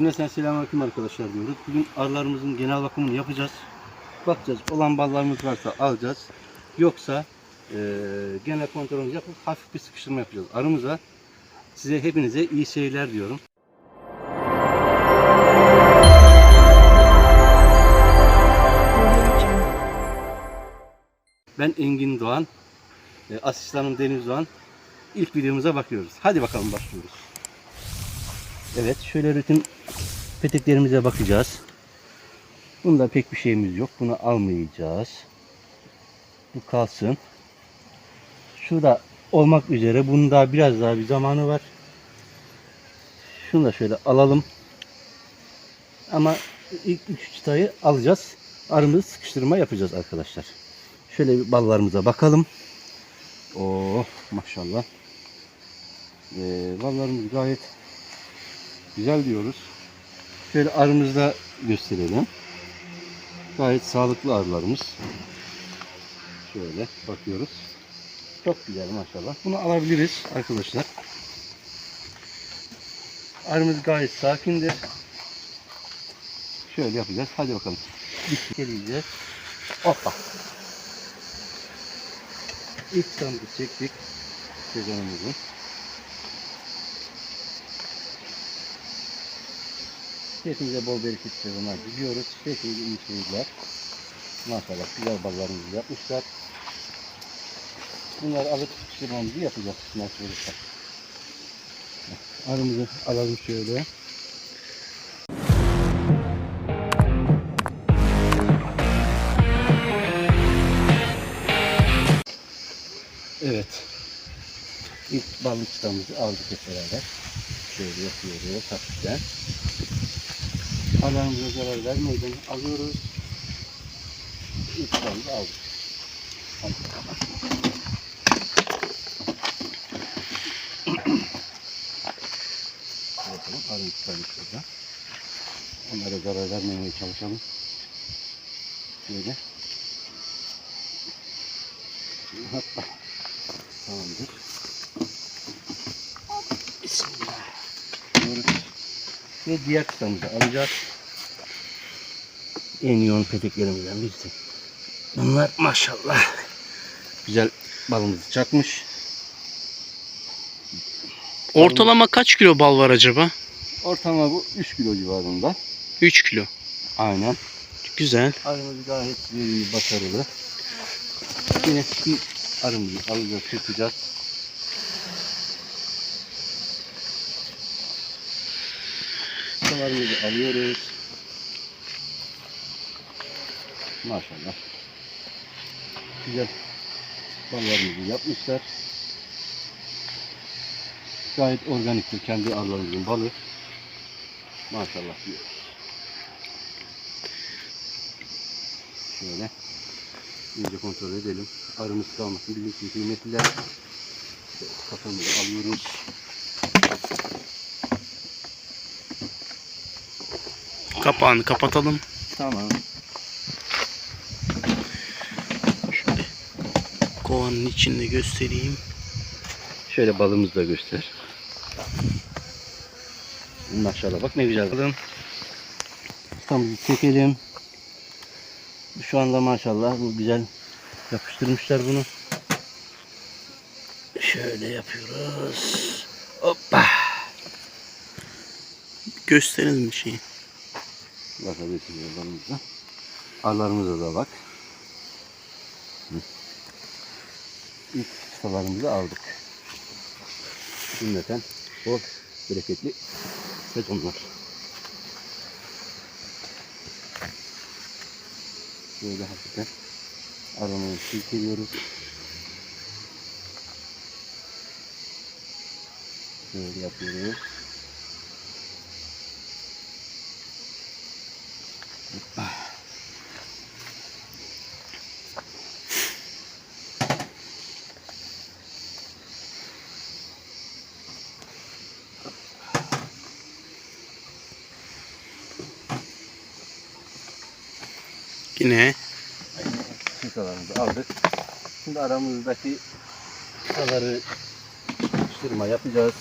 Cümleten selamünaleyküm arkadaşlar diyoruz. Bugün arılarımızın genel bakımını yapacağız. Bakacağız olan ballarımız varsa alacağız. Yoksa eee genel kontrolümüzü yapıp hafif bir sıkıştırma yapacağız arımıza. Size hepinize iyi seyirler diyorum. Ben Engin Doğan, e, asistanım Deniz Doğan. İlk videomuza bakıyoruz. Hadi bakalım başlıyoruz. Evet, şöyle rutin peteklerimize bakacağız. Bunda pek bir şeyimiz yok. Bunu almayacağız. Bu kalsın. Şu da olmak üzere. Bunun daha biraz daha bir zamanı var. Şunu da şöyle alalım. Ama ilk üç çıtayı alacağız. Arımızı sıkıştırma yapacağız arkadaşlar. Şöyle bir ballarımıza bakalım. Oo maşallah. Ee, ballarımız gayet güzel diyoruz. Şöyle arımızda gösterelim. Gayet sağlıklı arılarımız. Şöyle bakıyoruz. Çok güzel maşallah. Bunu alabiliriz arkadaşlar. Arımız gayet sakindir. Şöyle yapacağız. Hadi bakalım. Geleceğiz. Hoppa. İlk sandık çektik. Sezonumuzun. Hepinize bol bereket sezonlar diliyoruz. Hepinize iyi seyirler. Maşallah güzel ballarımızı yapmışlar. Bunları alıp sıkıştırmamızı yapacağız. Nasıl olursa. Arımızı alalım şöyle. Evet. İlk balık çıtamızı aldık hep beraber. Şöyle yapıyoruz hafiften. Alanımıza zarar vermeden alıyoruz. Çıtamızı aldık. Bakalım. Bakalım arı çıkarmış burada. Onlara zarar vermemeye çalışalım. Böyle. Hoppa. Tamamdır. Bismillah. Diyoruz. Ve diğer kıtamızı alacağız. En yoğun peteklerimizden birisi. Bunlar maşallah. Güzel balımızı çakmış. Ortalama kaç kilo bal var acaba? Ortalama bu 3 kilo civarında. 3 kilo. Aynen. Güzel. Arımız gayet verimli, başarılı. Yine bir arımızı alacağız, çırpacağız. Sularımızı alıyoruz. Maşallah. Güzel ballarımızı yapmışlar. Gayet organiktir kendi arılarımızın balı. Maşallah diyor. Şöyle iyice kontrol edelim. Arımız kalmasın. Bizim kıymetliler. Kafamızı alıyoruz. Kapağını kapatalım. Tamam. Şöyle kovanın içinde göstereyim. Şöyle balımızı da göster. Maşallah bak ne güzel balım. Tutamızı çekelim. Şu anda maşallah bu güzel yapıştırmışlar bunu. Şöyle yapıyoruz. Hoppa. Gösterelim bir şeyi. Bakabilirsiniz balımıza. Arılarımıza da bak. İlk çıtalarımızı aldık. Cümleten bol bereketli sezonlar. Böyle hafiften aromayı silkeliyoruz. Böyle yapıyoruz. Yine Çıtalarımızı aldık. Şimdi aramızdaki çıtaları sıkıştırma yapacağız.